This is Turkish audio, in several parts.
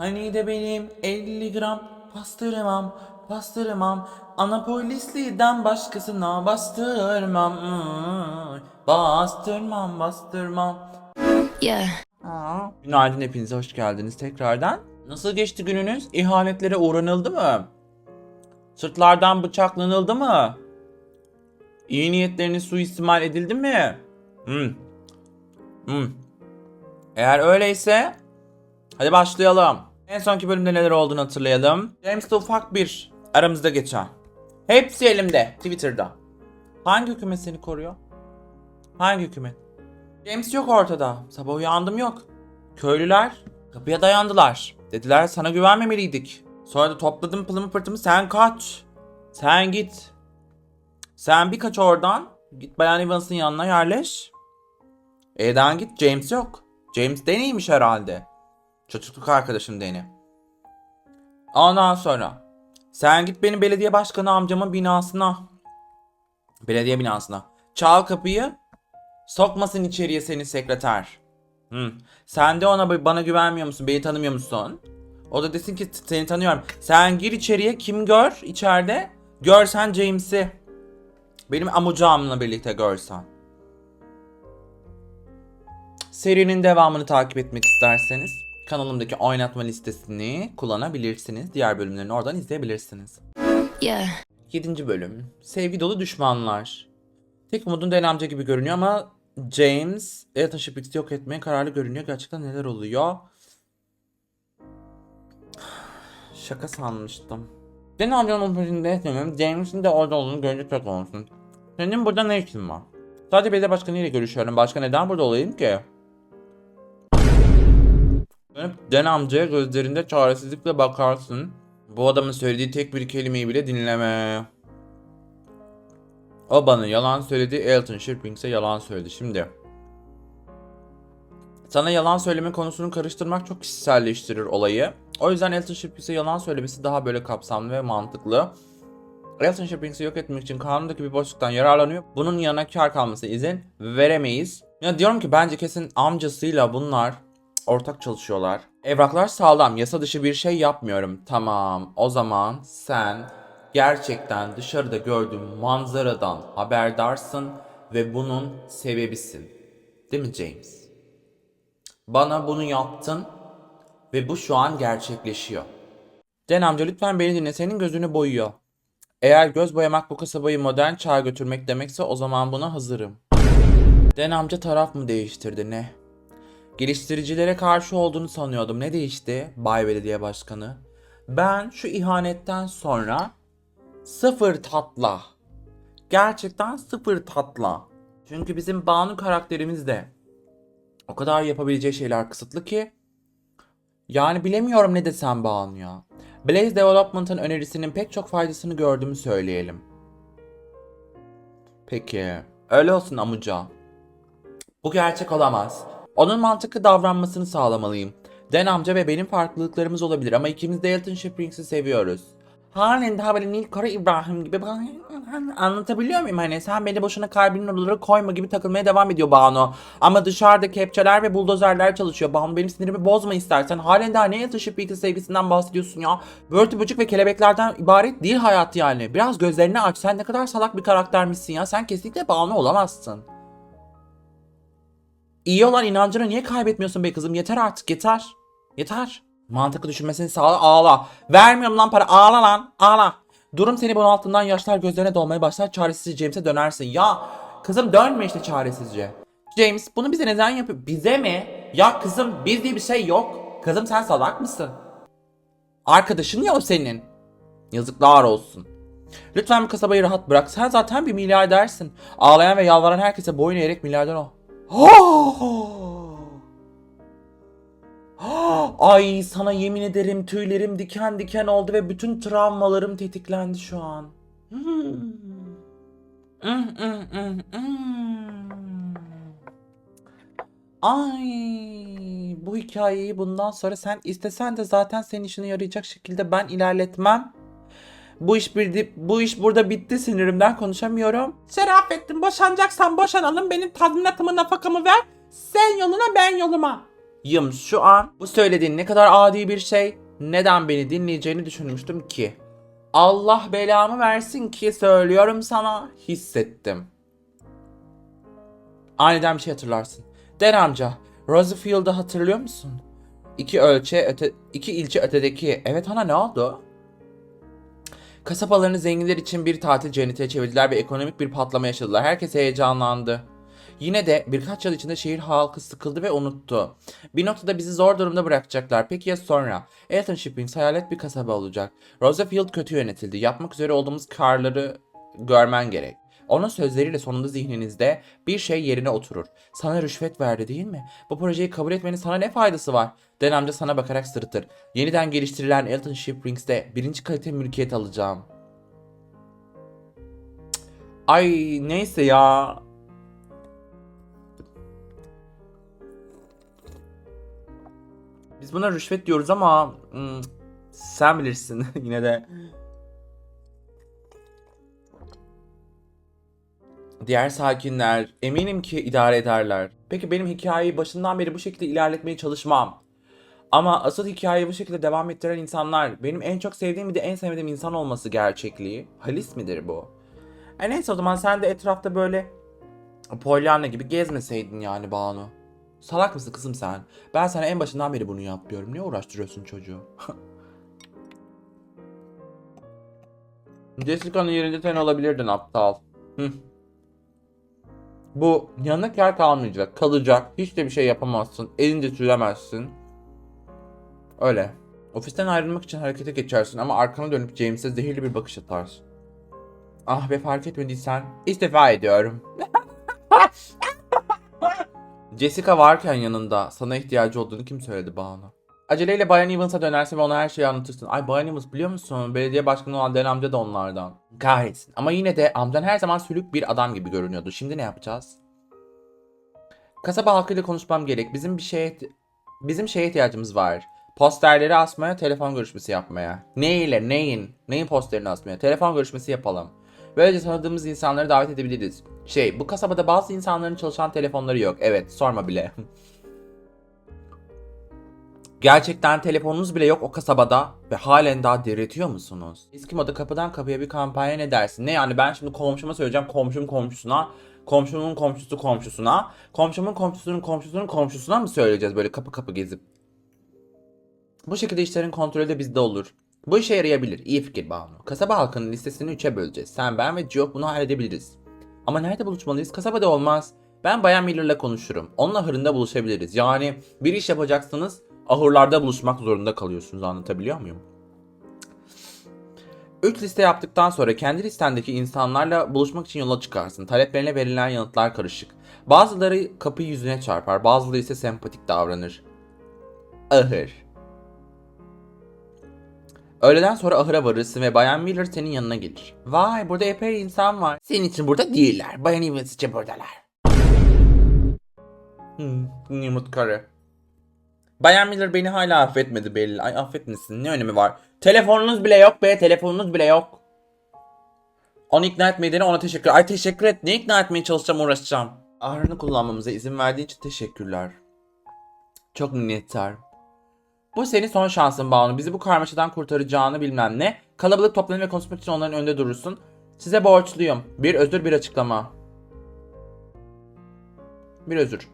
Hani de benim 50 gram bastırmam, bastırmam. Anapolisliden başkasına bastırmam. Bastırmam, bastırmam. Yeah. Aa. Günaydın hepinize hoş geldiniz tekrardan. Nasıl geçti gününüz? İhanetlere uğranıldı mı? Sırtlardan bıçaklanıldı mı? İyi niyetleriniz suistimal edildi mi? Hmm. Hmm. Eğer öyleyse hadi başlayalım. En sonki bölümde neler olduğunu hatırlayalım. James'te ufak bir aramızda geçen. Hepsi elimde Twitter'da. Hangi hükümet seni koruyor? Hangi hükümet? James yok ortada. Sabah uyandım yok. Köylüler kapıya dayandılar. Dediler sana güvenmemeliydik. Sonra da topladım pılımı pırtımı sen kaç. Sen git. Sen bir kaç oradan. Git Bayan Evans'ın yanına yerleş. Evden git James yok. James Deney'miş herhalde. Çocukluk arkadaşım Deni. Ondan sonra sen git benim belediye başkanı amcamın binasına. Belediye binasına. Çal kapıyı. Sokmasın içeriye seni sekreter. Hı. Sen de ona bana güvenmiyor musun? Beni tanımıyor musun? O da desin ki seni tanıyorum. Sen gir içeriye kim gör içeride? Görsen James'i. Benim amucağımla birlikte görsen. Serinin devamını takip etmek isterseniz kanalımdaki oynatma listesini kullanabilirsiniz. Diğer bölümlerini oradan izleyebilirsiniz. Yeah. 7. bölüm. Sevgi dolu düşmanlar. Tek umudun Den amca gibi görünüyor ama James Elton Shipwicks'i yok etmeye kararlı görünüyor. Gerçekten neler oluyor? Şaka sanmıştım. Den amcanın peşinde etmemem James'in de orada olduğunu görünce çok olsun. Senin burada ne işin var? Sadece belediye başkanı ile görüşüyorum. Başka neden burada olayım ki? Dönüp Den amcaya gözlerinde çaresizlikle bakarsın. Bu adamın söylediği tek bir kelimeyi bile dinleme. O bana yalan söyledi, Elton Shirpings'e yalan söyledi. Şimdi sana yalan söyleme konusunu karıştırmak çok kişiselleştirir olayı. O yüzden Elton Shirpings'e yalan söylemesi daha böyle kapsamlı ve mantıklı. Elton Shirpings'i yok etmek için kanundaki bir boşluktan yararlanıyor. Bunun yanına kar kalması izin veremeyiz. Ya diyorum ki bence kesin amcasıyla bunlar ortak çalışıyorlar. Evraklar sağlam, yasa dışı bir şey yapmıyorum. Tamam, o zaman sen gerçekten dışarıda gördüğün manzaradan haberdarsın ve bunun sebebisin. Değil mi James? Bana bunu yaptın ve bu şu an gerçekleşiyor. Den amca lütfen beni dinle, senin gözünü boyuyor. Eğer göz boyamak bu kasabayı modern çağa götürmek demekse o zaman buna hazırım. Den amca taraf mı değiştirdi ne? Geliştiricilere karşı olduğunu sanıyordum. Ne değişti Bay Belediye Başkanı? Ben şu ihanetten sonra sıfır tatla. Gerçekten sıfır tatla. Çünkü bizim Banu karakterimiz de o kadar yapabileceği şeyler kısıtlı ki yani bilemiyorum ne desem Banu ya. Blaze Development'ın önerisinin pek çok faydasını gördüğümü söyleyelim. Peki, öyle olsun amuca. Bu gerçek olamaz. Onun mantıklı davranmasını sağlamalıyım. Den amca ve benim farklılıklarımız olabilir ama ikimiz de Elton Springs'i seviyoruz. Halen daha böyle Nil Kara İbrahim gibi anlatabiliyor muyum hani sen beni boşuna kalbinin oralara koyma gibi takılmaya devam ediyor Banu. Ama dışarıda kepçeler ve buldozerler çalışıyor. Banu benim sinirimi bozma istersen. Halen daha ne Elton Springs'in sevgisinden bahsediyorsun ya. Börtü böcek ve kelebeklerden ibaret değil hayat yani. Biraz gözlerini aç sen ne kadar salak bir karaktermişsin ya. Sen kesinlikle Banu olamazsın. İyi olan inancını niye kaybetmiyorsun be kızım? Yeter artık yeter. Yeter. Mantıklı düşünmesini sağla ağla. Vermiyorum lan para ağla lan ağla. Durum seni bunalttığından yaşlar gözlerine dolmaya başlar çaresizce James'e dönersin. Ya kızım dönme işte çaresizce. James bunu bize neden yapıyor? Bize mi? Ya kızım biz diye bir şey yok. Kızım sen salak mısın? Arkadaşın ya o senin. Yazıklar olsun. Lütfen bu kasabayı rahat bırak. Sen zaten bir milyardersin. Ağlayan ve yalvaran herkese boyun eğerek milyarder ol. Ay sana yemin ederim tüylerim diken diken oldu ve bütün travmalarım tetiklendi şu an. Ay bu hikayeyi bundan sonra sen istesen de zaten senin işine yarayacak şekilde ben ilerletmem. Bu iş bir bu iş burada bitti sinirimden konuşamıyorum. Şerafettin boşanacaksan boşanalım benim tazminatımı nafakamı ver. Sen yoluna ben yoluma. yım şu an. Bu söylediğin ne kadar adi bir şey. Neden beni dinleyeceğini düşünmüştüm ki. Allah belamı versin ki söylüyorum sana hissettim. Aniden bir şey hatırlarsın. Den amca, Rosefield'ı hatırlıyor musun? İki ölçe öte, iki ilçe ötedeki. Evet ana ne oldu? Kasabalarını zenginler için bir tatil cennetine çevirdiler ve ekonomik bir patlama yaşadılar. Herkes heyecanlandı. Yine de birkaç yıl içinde şehir halkı sıkıldı ve unuttu. Bir noktada bizi zor durumda bırakacaklar. Peki ya sonra? Elton Shipping hayalet bir kasaba olacak. Rosefield kötü yönetildi. Yapmak üzere olduğumuz karları görmen gerek. Onun sözleriyle sonunda zihninizde bir şey yerine oturur. Sana rüşvet verdi değil mi? Bu projeyi kabul etmenin sana ne faydası var? Den amca sana bakarak sırıtır. Yeniden geliştirilen Elton Shippings'te birinci kalite mülkiyet alacağım. Ay neyse ya. Biz buna rüşvet diyoruz ama hmm, sen bilirsin yine de. Diğer sakinler eminim ki idare ederler. Peki benim hikayeyi başından beri bu şekilde ilerletmeye çalışmam. Ama asıl hikayeyi bu şekilde devam ettiren insanlar benim en çok sevdiğim bir de en sevmediğim insan olması gerçekliği. Halis midir bu? E neyse o zaman sen de etrafta böyle Pollyanna gibi gezmeseydin yani Banu. Salak mısın kızım sen? Ben sana en başından beri bunu yapıyorum. Niye uğraştırıyorsun çocuğu? Jessica'nın yerinde sen olabilirdin aptal. Hı. Bu yanık yer kalmayacak. Kalacak. Hiç de bir şey yapamazsın. Elince süremezsin. Öyle. Ofisten ayrılmak için harekete geçersin ama arkana dönüp James'e zehirli bir bakış atarsın. Ah be fark etmediysen istifa ediyorum. Jessica varken yanında sana ihtiyacı olduğunu kim söyledi Banu? Aceleyle Bayan Evans'a dönersin ve ona her şeyi anlatırsın. Ay Bayan Evans biliyor musun? Belediye başkanı olan Den amca da onlardan. Kahretsin. Ama yine de amcan her zaman sülük bir adam gibi görünüyordu. Şimdi ne yapacağız? Kasaba halkıyla konuşmam gerek. Bizim bir şeye bizim şeye ihtiyacımız var. Posterleri asmaya, telefon görüşmesi yapmaya. Ne ile, neyin? Neyin posterini asmaya? Telefon görüşmesi yapalım. Böylece tanıdığımız insanları davet edebiliriz. Şey, bu kasabada bazı insanların çalışan telefonları yok. Evet, sorma bile. Gerçekten telefonunuz bile yok o kasabada ve halen daha diretiyor musunuz? Eski moda kapıdan kapıya bir kampanya ne dersin? Ne yani ben şimdi komşuma söyleyeceğim komşum komşusuna, komşumun komşusu komşusuna, komşumun komşusunun komşusunun komşusuna mı söyleyeceğiz böyle kapı kapı gezip? Bu şekilde işlerin kontrolü de bizde olur. Bu işe yarayabilir. İyi fikir Banu. Kasaba halkının listesini üçe böleceğiz. Sen, ben ve Geoff bunu halledebiliriz. Ama nerede buluşmalıyız? Kasabada olmaz. Ben Bayan Miller'la konuşurum. Onun ahırında buluşabiliriz. Yani bir iş yapacaksınız, ahırlarda buluşmak zorunda kalıyorsunuz. Anlatabiliyor muyum? 3 liste yaptıktan sonra kendi listendeki insanlarla buluşmak için yola çıkarsın. Taleplerine verilen yanıtlar karışık. Bazıları kapıyı yüzüne çarpar, bazıları ise sempatik davranır. Ahır. Öğleden sonra ahıra varırsın ve Bayan Miller senin yanına gelir. Vay burada epey insan var. Senin için burada değiller. Bayan Evans için buradalar. Hmm, Nimut karı. Bayan Miller beni hala affetmedi belli. Ay affetmesin ne önemi var. Telefonunuz bile yok be telefonunuz bile yok. Onu ikna etmediğine ona teşekkür Ay teşekkür et. Ne ikna etmeye çalışacağım uğraşacağım. Ahırını kullanmamıza izin verdiğin için teşekkürler. Çok minnettarım. Bu senin son şansın Banu. Bizi bu karmaşadan kurtaracağını bilmem ne. Kalabalık toplanır ve konuşmak için onların önünde durursun. Size borçluyum. Bir özür bir açıklama. Bir özür.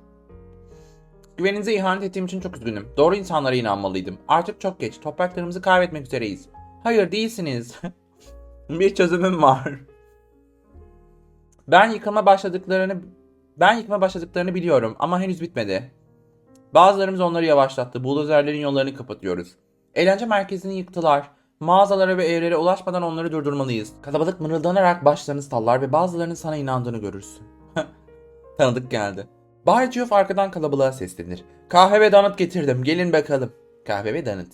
Güveninize ihanet ettiğim için çok üzgünüm. Doğru insanlara inanmalıydım. Artık çok geç. Topraklarımızı kaybetmek üzereyiz. Hayır değilsiniz. bir çözümüm var. Ben yıkıma başladıklarını ben yıkıma başladıklarını biliyorum ama henüz bitmedi. Bazılarımız onları yavaşlattı. Buldozerlerin yollarını kapatıyoruz. Eğlence merkezini yıktılar. Mağazalara ve evlere ulaşmadan onları durdurmalıyız. Kalabalık mırıldanarak başlarını sallar ve bazılarının sana inandığını görürsün. Tanıdık geldi. Geoff arkadan kalabalığa seslenir. Kahve ve donut getirdim. Gelin bakalım. Kahve ve donut.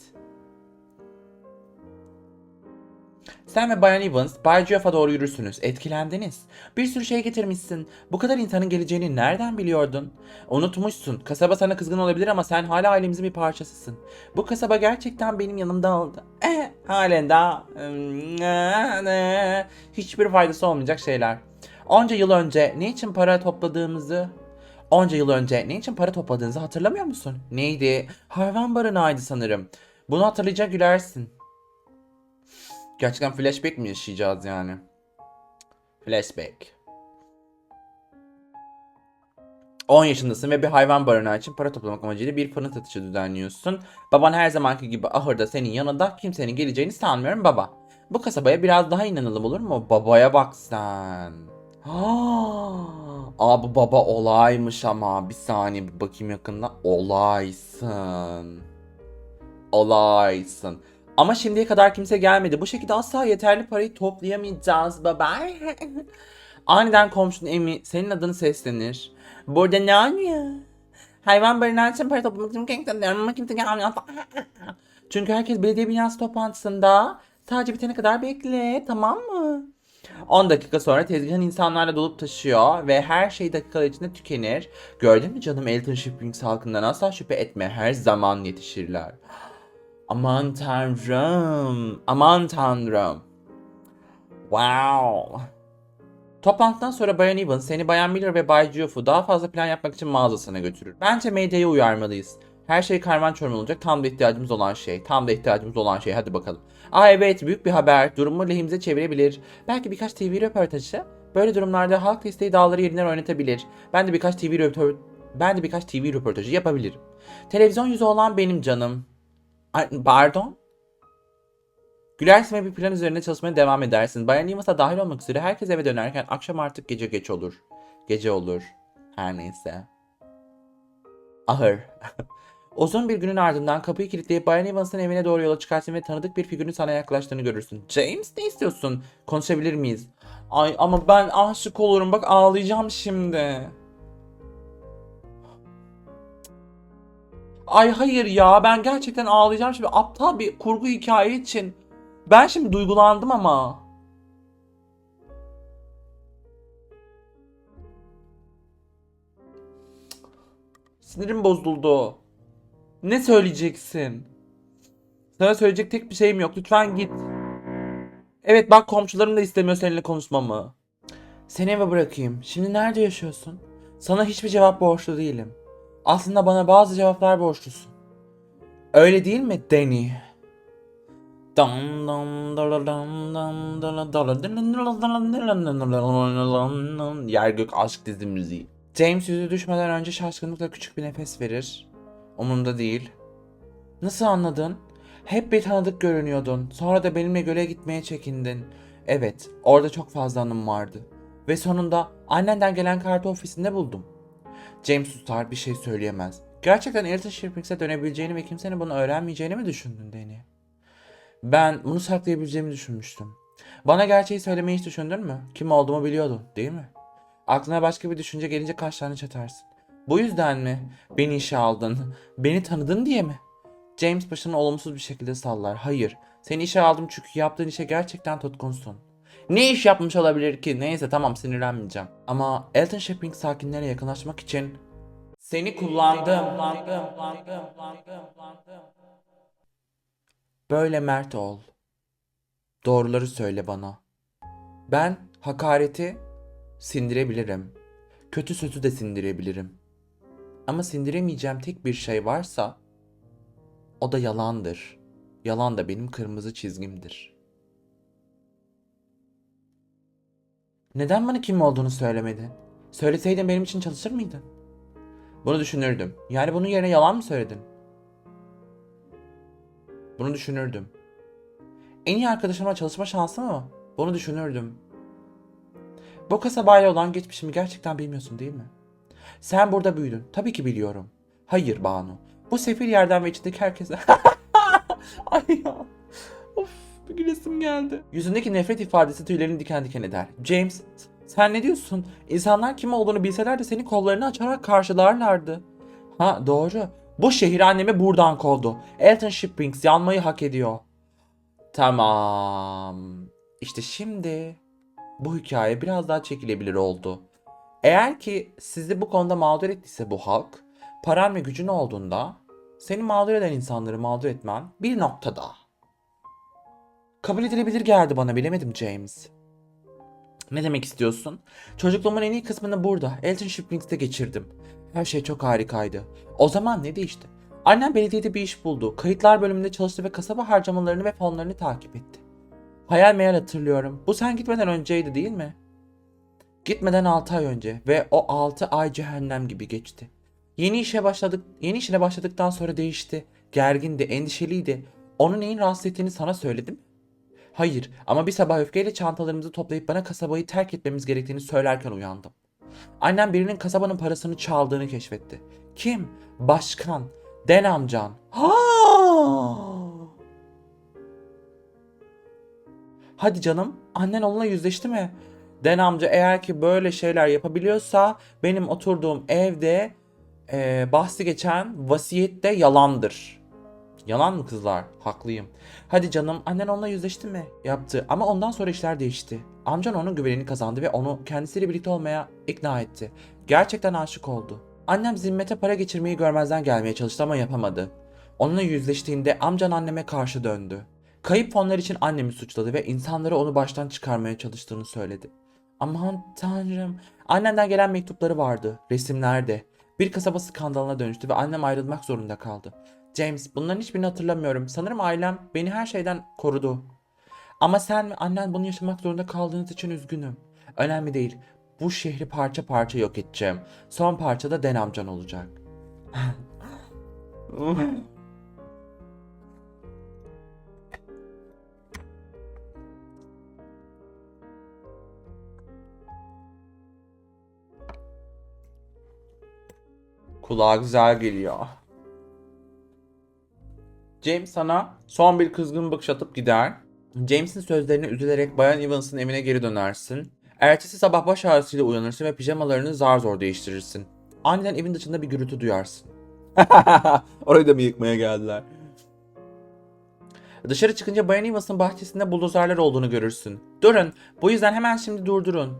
Sen ve Bayan Evans, Bay Geoff'a doğru yürürsünüz. Etkilendiniz. Bir sürü şey getirmişsin. Bu kadar insanın geleceğini nereden biliyordun? Unutmuşsun. Kasaba sana kızgın olabilir ama sen hala ailemizin bir parçasısın. Bu kasaba gerçekten benim yanımda oldu. Eh, halen daha... Hiçbir faydası olmayacak şeyler. Onca yıl önce ne için para topladığımızı Onca yıl önce ne için para topladığınızı hatırlamıyor musun? Neydi? Hayvan barınağıydı sanırım. Bunu hatırlayınca gülersin. Gerçekten flashback mi yaşayacağız yani? Flashback. 10 yaşındasın ve bir hayvan barınağı için para toplamak amacıyla bir fırın satışı düzenliyorsun. Baban her zamanki gibi ahırda senin yanında kimsenin geleceğini sanmıyorum baba. Bu kasabaya biraz daha inanalım olur mu? Babaya bak sen. Aa, bu baba olaymış ama bir saniye bir bakayım yakında. Olaysın. Olaysın. Ama şimdiye kadar kimse gelmedi. Bu şekilde asla yeterli parayı toplayamayacağız baba. Aniden komşun Emi senin adını seslenir. Burada ne oluyor? Hayvan barınağı için para toplamak için kimse ama kimse gelmiyor. Çünkü herkes belediye binası toplantısında. Sadece bitene kadar bekle tamam mı? 10 dakika sonra tezgahın insanlarla dolup taşıyor ve her şey dakikalar içinde tükenir. Gördün mü canım Elton Shipping halkından asla şüphe etme her zaman yetişirler. Aman tanrım. Aman tanrım. Wow. Toplantıdan sonra Bayan Evans seni Bayan Miller ve Bay Geoff'u daha fazla plan yapmak için mağazasına götürür. Bence medyayı uyarmalıyız. Her şey karman çorman olacak. Tam da ihtiyacımız olan şey. Tam da ihtiyacımız olan şey. Hadi bakalım. Aa evet büyük bir haber. Durumu lehimize çevirebilir. Belki birkaç TV röportajı. Böyle durumlarda halk listeyi dağları yerinden oynatabilir. Ben de birkaç TV röportajı ben de birkaç TV röportajı yapabilirim. Televizyon yüzü olan benim canım. Ay, Pardon? Gülersin ve bir plan üzerine çalışmaya devam edersin. Bayan Evans'a dahil olmak üzere herkes eve dönerken akşam artık gece geç olur. Gece olur. Her neyse. Ahır. Uzun bir günün ardından kapıyı kilitleyip Bayan Evans'ın evine doğru yola çıkarsın ve tanıdık bir figürün sana yaklaştığını görürsün. James ne istiyorsun? Konuşabilir miyiz? Ay ama ben aşık olurum bak ağlayacağım şimdi. Ay hayır ya ben gerçekten ağlayacağım şimdi aptal bir kurgu hikaye için. Ben şimdi duygulandım ama. Sinirim bozuldu. Ne söyleyeceksin? Sana söyleyecek tek bir şeyim yok. Lütfen git. Evet bak komşularım da istemiyor seninle konuşmamı. Seni eve bırakayım. Şimdi nerede yaşıyorsun? Sana hiçbir cevap borçlu değilim. Aslında bana bazı cevaplar borçlusun. Öyle değil mi Danny? Yer gök aşk dizi müziği. James yüzü düşmeden önce şaşkınlıkla küçük bir nefes verir. Umurumda değil. Nasıl anladın? Hep bir tanıdık görünüyordun. Sonra da benimle göle gitmeye çekindin. Evet, orada çok fazla anım vardı. Ve sonunda annenden gelen kartı ofisinde buldum. James susar bir şey söyleyemez. Gerçekten Elton Shippings'e dönebileceğini ve kimsenin bunu öğrenmeyeceğini mi düşündün Danny? Ben bunu saklayabileceğimi düşünmüştüm. Bana gerçeği söylemeyi hiç düşündün mü? Kim olduğumu biliyordun, değil mi? Aklına başka bir düşünce gelince kaşlarını çatarsın. Bu yüzden mi? Beni işe aldın. Beni tanıdın diye mi? James başını olumsuz bir şekilde sallar. Hayır. Seni işe aldım çünkü yaptığın işe gerçekten tutkunsun. Ne iş yapmış olabilir ki? Neyse tamam sinirlenmeyeceğim. Ama Elton Shipping sakinlere yakınlaşmak için seni kullandım. Böyle mert ol. Doğruları söyle bana. Ben hakareti sindirebilirim. Kötü sözü de sindirebilirim. Ama sindiremeyeceğim tek bir şey varsa o da yalandır. Yalan da benim kırmızı çizgimdir. Neden bana kim olduğunu söylemedin? Söyleseydin benim için çalışır mıydın? Bunu düşünürdüm. Yani bunun yerine yalan mı söyledin? Bunu düşünürdüm. En iyi arkadaşımla çalışma şansı mı? Bunu düşünürdüm. Bu kasabayla olan geçmişimi gerçekten bilmiyorsun değil mi? Sen burada büyüdün. Tabii ki biliyorum. Hayır Banu. Bu sefil yerden ve içindeki herkese... Ay ya. Of bir gülesim geldi. Yüzündeki nefret ifadesi tüylerini diken diken eder. James sen ne diyorsun? İnsanlar kim olduğunu bilseler de seni kollarını açarak karşılarlardı. Ha doğru. Bu şehir annemi buradan kovdu. Elton Shippings yanmayı hak ediyor. Tamam. İşte şimdi bu hikaye biraz daha çekilebilir oldu. Eğer ki sizi bu konuda mağdur ettiyse bu halk, paran ve gücün olduğunda seni mağdur eden insanları mağdur etmen bir noktada. Kabul edilebilir geldi bana bilemedim James. Ne demek istiyorsun? Çocukluğumun en iyi kısmını burada, Elton Shippings'te geçirdim. Her şey çok harikaydı. O zaman ne değişti? Annem belediyede bir iş buldu. Kayıtlar bölümünde çalıştı ve kasaba harcamalarını ve fonlarını takip etti. Hayal meyal hatırlıyorum. Bu sen gitmeden önceydi değil mi? Gitmeden 6 ay önce ve o 6 ay cehennem gibi geçti. Yeni işe başladık, yeni işine başladıktan sonra değişti. Gergindi, endişeliydi. Onun neyin rahatsız ettiğini sana söyledim. Hayır ama bir sabah öfkeyle çantalarımızı toplayıp bana kasabayı terk etmemiz gerektiğini söylerken uyandım. Annem birinin kasabanın parasını çaldığını keşfetti. Kim? Başkan. Den amcan. Ha! Hadi canım, annen onunla yüzleşti mi? Den amca eğer ki böyle şeyler yapabiliyorsa benim oturduğum evde eee, bahsi geçen vasiyette yalandır. Yalan mı kızlar? Haklıyım. Hadi canım annen onunla yüzleşti mi? Yaptı ama ondan sonra işler değişti. Amcan onun güvenini kazandı ve onu kendisiyle birlikte olmaya ikna etti. Gerçekten aşık oldu. Annem zimmete para geçirmeyi görmezden gelmeye çalıştı ama yapamadı. Onunla yüzleştiğinde amcan anneme karşı döndü. Kayıp fonlar için annemi suçladı ve insanlara onu baştan çıkarmaya çalıştığını söyledi. Aman tanrım. Annenden gelen mektupları vardı. Resimlerde. Bir kasaba skandalına dönüştü ve annem ayrılmak zorunda kaldı. James, bunların hiçbirini hatırlamıyorum. Sanırım ailem beni her şeyden korudu. Ama sen ve annen bunu yaşamak zorunda kaldığınız için üzgünüm. Önemli değil. Bu şehri parça parça yok edeceğim. Son parça da Den amcan olacak. Kulağa güzel geliyor. James sana son bir kızgın bakış atıp gider. James'in sözlerine üzülerek Bayan Evans'ın evine geri dönersin. Ertesi sabah baş ağrısıyla uyanırsın ve pijamalarını zar zor değiştirirsin. Aniden evin dışında bir gürültü duyarsın. Orayı da mı yıkmaya geldiler? Dışarı çıkınca Bayan Evans'ın bahçesinde buldozerler olduğunu görürsün. Durun, bu yüzden hemen şimdi durdurun.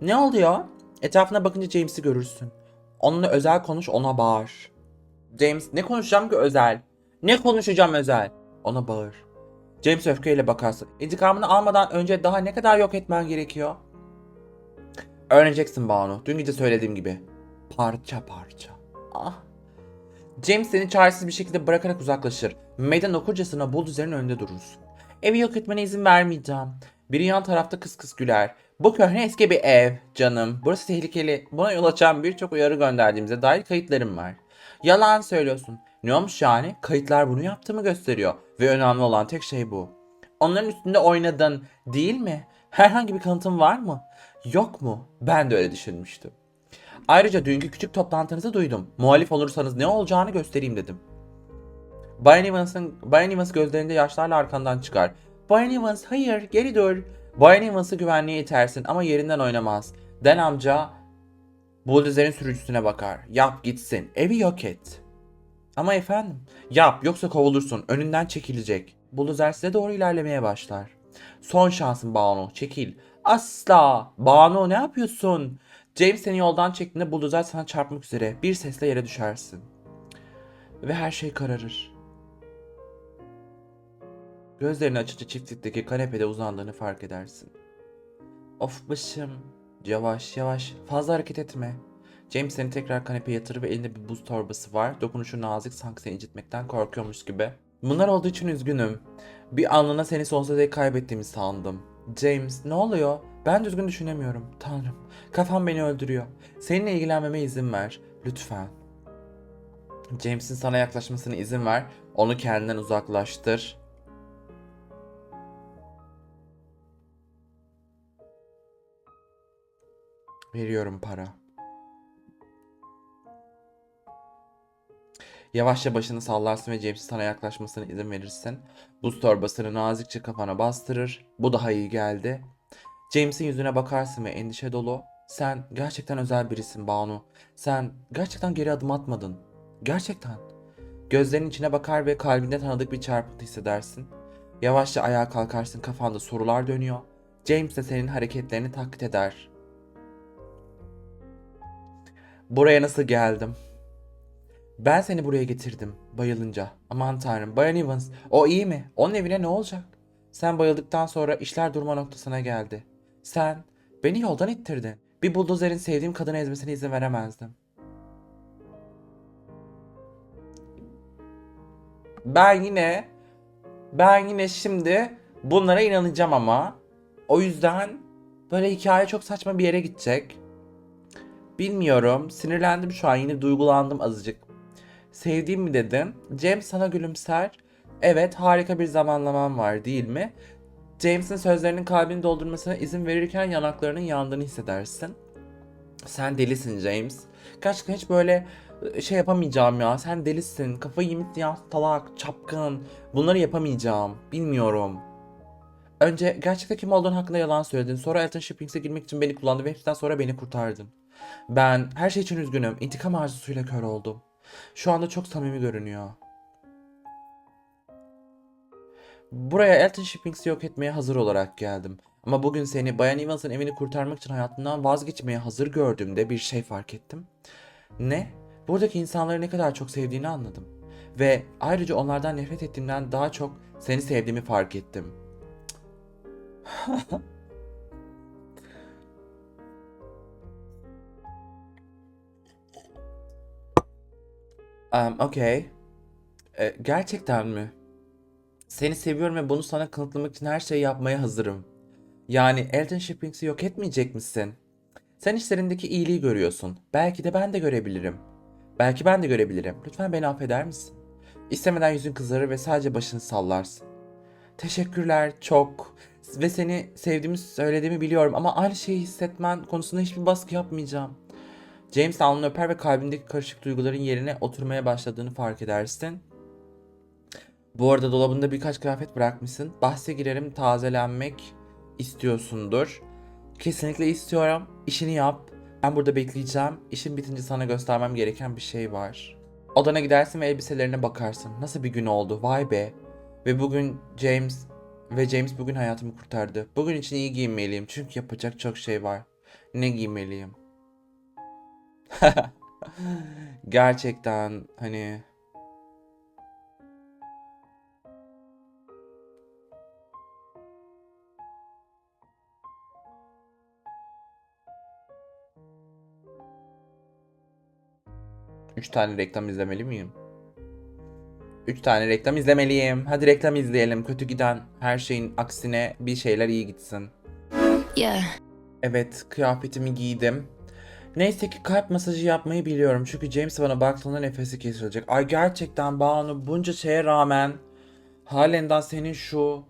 Ne oluyor? Etrafına bakınca James'i görürsün. Onunla özel konuş, ona bağır. James, ne konuşacağım ki özel? Ne konuşacağım özel? Ona bağır. James öfkeyle bakarsın. İntikamını almadan önce daha ne kadar yok etmen gerekiyor? Öğreneceksin Banu. Dün gece söylediğim gibi. Parça parça. Ah. James seni çaresiz bir şekilde bırakarak uzaklaşır. Meydan okurcasına buldozerin önünde durursun. Evi yok etmene izin vermeyeceğim. Biri yan tarafta kıs kıs güler. Bu köhne eski bir ev canım. Burası tehlikeli. Buna yol açan birçok uyarı gönderdiğimize dair kayıtlarım var. Yalan söylüyorsun. Ne olmuş yani? Kayıtlar bunu yaptığımı gösteriyor. Ve önemli olan tek şey bu. Onların üstünde oynadın değil mi? Herhangi bir kanıtın var mı? Yok mu? Ben de öyle düşünmüştüm. Ayrıca dünkü küçük toplantınızı duydum. Muhalif olursanız ne olacağını göstereyim dedim. Bayan Evans'ın Bayan Evans gözlerinde yaşlarla arkandan çıkar. Bayan Evans hayır geri dur. Bayan Evans'ı güvenliğe itersin ama yerinden oynamaz. Den amca buldozerin sürücüsüne bakar. Yap gitsin. Evi yok et. Ama efendim yap yoksa kovulursun. Önünden çekilecek. Buldozer size doğru ilerlemeye başlar. Son şansın Banu. Çekil. Asla. Banu ne yapıyorsun? James seni yoldan çektiğinde buldozer sana çarpmak üzere. Bir sesle yere düşersin. Ve her şey kararır. Gözlerini açınca çiftlikteki kanepede uzandığını fark edersin. Of başım. Yavaş yavaş. Fazla hareket etme. James seni tekrar kanepeye yatırır ve elinde bir buz torbası var. Dokunuşu nazik sanki seni incitmekten korkuyormuş gibi. Bunlar olduğu için üzgünüm. Bir anlığına seni sonsuza dek kaybettiğimi sandım. James ne oluyor? Ben düzgün düşünemiyorum. Tanrım. Kafam beni öldürüyor. Seninle ilgilenmeme izin ver. Lütfen. James'in sana yaklaşmasına izin ver. Onu kendinden uzaklaştır. Veriyorum para. Yavaşça başını sallarsın ve James'in sana yaklaşmasına izin verirsin. Buz torbasını nazikçe kafana bastırır. Bu daha iyi geldi. James'in yüzüne bakarsın ve endişe dolu. Sen gerçekten özel birisin Banu. Sen gerçekten geri adım atmadın. Gerçekten. Gözlerinin içine bakar ve kalbinde tanıdık bir çarpıntı hissedersin. Yavaşça ayağa kalkarsın kafanda sorular dönüyor. James de senin hareketlerini taklit eder. Buraya nasıl geldim? Ben seni buraya getirdim bayılınca. Aman tanrım Bayan Evans o iyi mi? Onun evine ne olacak? Sen bayıldıktan sonra işler durma noktasına geldi. Sen beni yoldan ittirdin. Bir buldozerin sevdiğim kadını ezmesine izin veremezdim. Ben yine ben yine şimdi bunlara inanacağım ama o yüzden böyle hikaye çok saçma bir yere gidecek. Bilmiyorum. Sinirlendim şu an. Yine duygulandım azıcık. Sevdiğim mi dedin? James sana gülümser. Evet harika bir zamanlaman var değil mi? James'in sözlerinin kalbini doldurmasına izin verirken yanaklarının yandığını hissedersin. Sen delisin James. Gerçekten hiç böyle şey yapamayacağım ya. Sen delisin. Kafayı yemişsin ya. Salak, çapkın. Bunları yapamayacağım. Bilmiyorum. Önce gerçekten kim olduğun hakkında yalan söyledin. Sonra Elton Shippings'e girmek için beni kullandın ve hepsinden sonra beni kurtardın. Ben her şey için üzgünüm. İntikam arzusuyla kör oldum. Şu anda çok samimi görünüyor. Buraya Elton Shippings'i yok etmeye hazır olarak geldim. Ama bugün seni Bayan Evans'ın evini kurtarmak için hayatından vazgeçmeye hazır gördüğümde bir şey fark ettim. Ne? Buradaki insanları ne kadar çok sevdiğini anladım. Ve ayrıca onlardan nefret ettiğimden daha çok seni sevdiğimi fark ettim. um, okay. E, gerçekten mi? Seni seviyorum ve bunu sana kanıtlamak için her şeyi yapmaya hazırım. Yani Elton Shippings'i yok etmeyecek misin? Sen işlerindeki iyiliği görüyorsun. Belki de ben de görebilirim. Belki ben de görebilirim. Lütfen beni affeder misin? İstemeden yüzün kızarır ve sadece başını sallarsın. Teşekkürler çok. Ve seni sevdiğimi söylediğimi biliyorum ama aynı şeyi hissetmen konusunda hiçbir baskı yapmayacağım. James alnını öper ve kalbindeki karışık duyguların yerine oturmaya başladığını fark edersin. Bu arada dolabında birkaç kıyafet bırakmışsın. Bahse girerim tazelenmek istiyorsundur. Kesinlikle istiyorum. İşini yap. Ben burada bekleyeceğim. İşin bitince sana göstermem gereken bir şey var. Odana gidersin ve elbiselerine bakarsın. Nasıl bir gün oldu? Vay be. Ve bugün James ve James bugün hayatımı kurtardı. Bugün için iyi giyinmeliyim çünkü yapacak çok şey var. Ne giymeliyim? Gerçekten hani Üç tane reklam izlemeli miyim? Üç tane reklam izlemeliyim. Hadi reklam izleyelim. Kötü giden her şeyin aksine bir şeyler iyi gitsin. Yeah. Evet, kıyafetimi giydim. Neyse ki kalp masajı yapmayı biliyorum. Çünkü James bana baktığında nefesi kesilecek. Ay gerçekten Banu bunca şeye rağmen halenden senin şu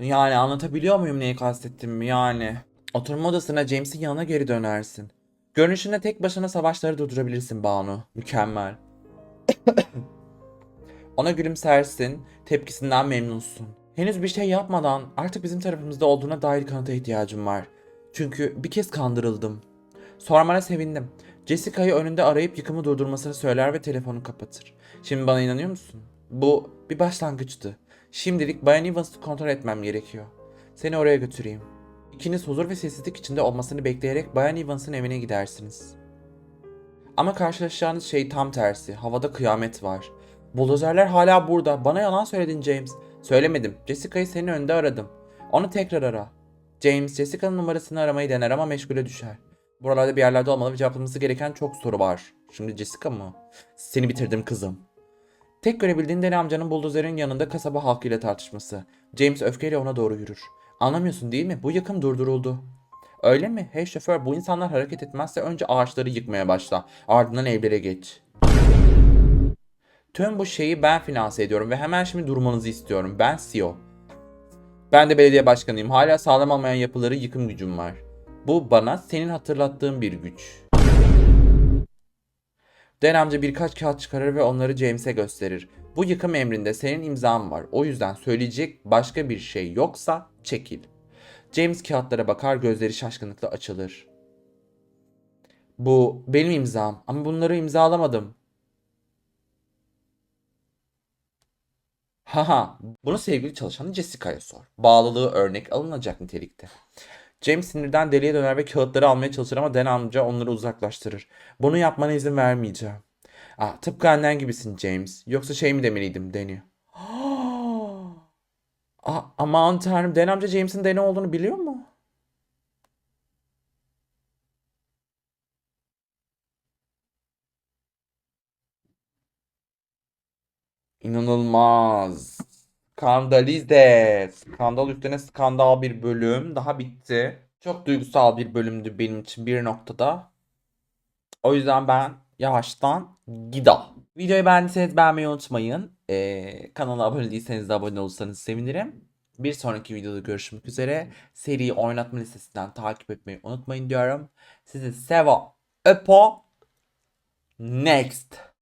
yani anlatabiliyor muyum neyi kastettiğimi yani. Oturma odasına James'in yanına geri dönersin. Görünüşünde tek başına savaşları durdurabilirsin Banu. Mükemmel. Ona gülümsersin, tepkisinden memnunsun. Henüz bir şey yapmadan artık bizim tarafımızda olduğuna dair kanıta ihtiyacım var. Çünkü bir kez kandırıldım. Sormana sevindim. Jessica'yı önünde arayıp yıkımı durdurmasını söyler ve telefonu kapatır. Şimdi bana inanıyor musun? Bu bir başlangıçtı. Şimdilik Bayan Evans'ı kontrol etmem gerekiyor. Seni oraya götüreyim. İkiniz huzur ve sessizlik içinde olmasını bekleyerek Bayan Evans'ın evine gidersiniz. Ama karşılaşacağınız şey tam tersi. Havada kıyamet var. Buldozerler hala burada. Bana yalan söyledin James. Söylemedim. Jessica'yı senin önünde aradım. Onu tekrar ara. James, Jessica'nın numarasını aramayı dener ama meşgule düşer. Buralarda bir yerlerde olmalı ve cevaplanması gereken çok soru var. Şimdi Jessica mı? Seni bitirdim kızım. Tek görebildiğin Deli amcanın buldozerin yanında kasaba halkıyla tartışması. James öfkeyle ona doğru yürür. Anlamıyorsun değil mi? Bu yıkım durduruldu. Öyle mi? Hey şoför bu insanlar hareket etmezse önce ağaçları yıkmaya başla. Ardından evlere geç. Tüm bu şeyi ben finanse ediyorum ve hemen şimdi durmanızı istiyorum. Ben CEO. Ben de belediye başkanıyım. Hala sağlam olmayan yapıları yıkım gücüm var. Bu bana senin hatırlattığın bir güç. Den amca birkaç kağıt çıkarır ve onları James'e gösterir. Bu yıkım emrinde senin imzan var. O yüzden söyleyecek başka bir şey yoksa çekil. James kağıtlara bakar gözleri şaşkınlıkla açılır. Bu benim imzam ama bunları imzalamadım. Haha, bunu sevgili çalışanı Jessica'ya sor. Bağlılığı örnek alınacak nitelikte. James sinirden deliye döner ve kağıtları almaya çalışır ama Dan amca onları uzaklaştırır. Bunu yapmana izin vermeyeceğim. Ah, tıpkı annen gibisin James. Yoksa şey mi demeliydim Danny? Ah, aman tanrım Dan amca James'in Danny olduğunu biliyor mu? İnanılmaz. Skandalize. Skandal üstüne skandal bir bölüm. Daha bitti. Çok duygusal bir bölümdü benim için bir noktada. O yüzden ben yavaştan gida. Videoyu beğendiyseniz beğenmeyi unutmayın. Ee, kanala abone değilseniz de abone olursanız sevinirim. Bir sonraki videoda görüşmek üzere. Seriyi oynatma listesinden takip etmeyi unutmayın diyorum. Sizi sevo öpo. Next.